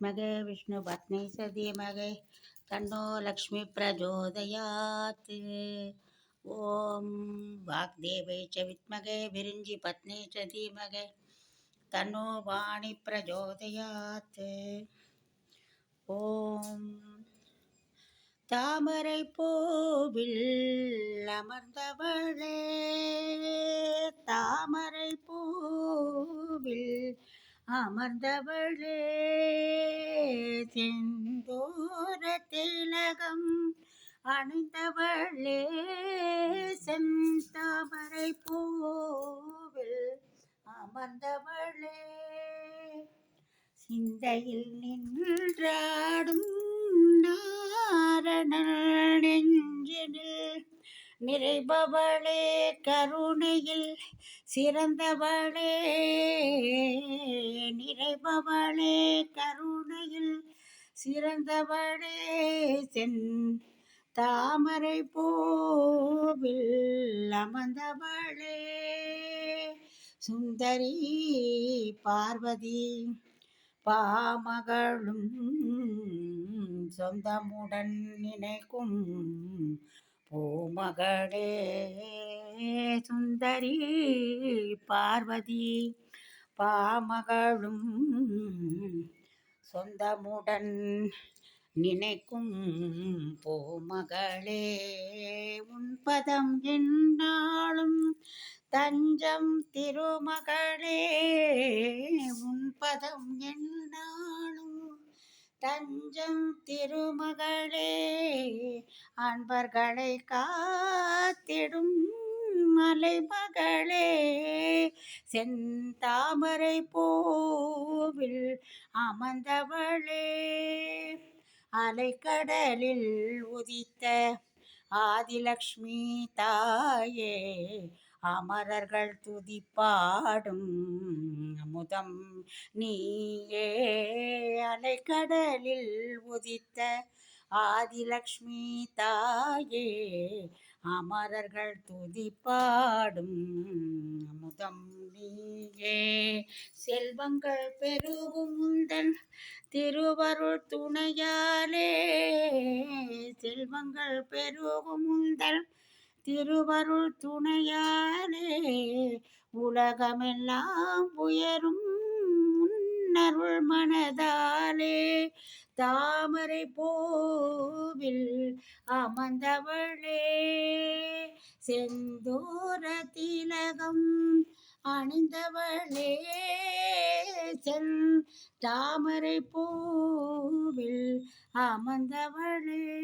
विद्महे विष्णुपत्नी च धीमहि तन्नो लक्ष्मी प्रचोदयात् ॐ वाग्देवे च विद्महे विरिञ्जिपत्नी च धीमहि तन्नो वाणि प्रचोदयात् ॐ தாமரை பூவில் அமர்ந்தவளே அமர்ந்தவளே செந்தோர திலகம் அணிந்தவளே செந்தாமரை பூவில் அமர்ந்தவளே. சிந்தையில் நின்றாடும் நெஞ்சினில் நிறைபவளே கருணையில் சிறந்தவளே. இறைபவளே கருணையில் சிறந்தவளே சென் தாமரை போவில் அமர்ந்தவளே. சுந்தரி பார்வதி பாமகளும் சொந்தமுடன் நினைக்கும் பூமகளே. சுந்தரி பார்வதி பாமகளும் சொந்தமுடன் நினைக்கும் பூமகளே உன்பதம் என்னாலும் தஞ்சம் திருமகளே உன்பதம் என்னாலும் தஞ்சம் திருமகளே அன்பர்களை காத்திடும் மலைமகளே. செந்தாமரை பூவில் அமர்ந்தவளே. அலைக்கடலில் உதித்த ஆதிலக்ஷ்மி தாயே அமரர்கள் துதிப்பாடும் அமுதம் நீயே. அலைக்கடலில் உதித்த ஆதிலக்ஷ்மி தாயே அமரர்கள் துதிப்பாடும் அமுதம் இங்கே செல்வங்கள் பெருகும் முந்தன் திருவருள் துணையாலே. செல்வங்கள் பெருகும் முந்தன் திருவருள் துணையாலே. உலகமெல்லாம் உயரும் உன்னருள் மனதாலே. தாமரை போவில் அமர்ந்தவளே. செந்தூர திலகம் அணிந்தவளே. செல் தாமரை பூவில் அமர்ந்தவளே.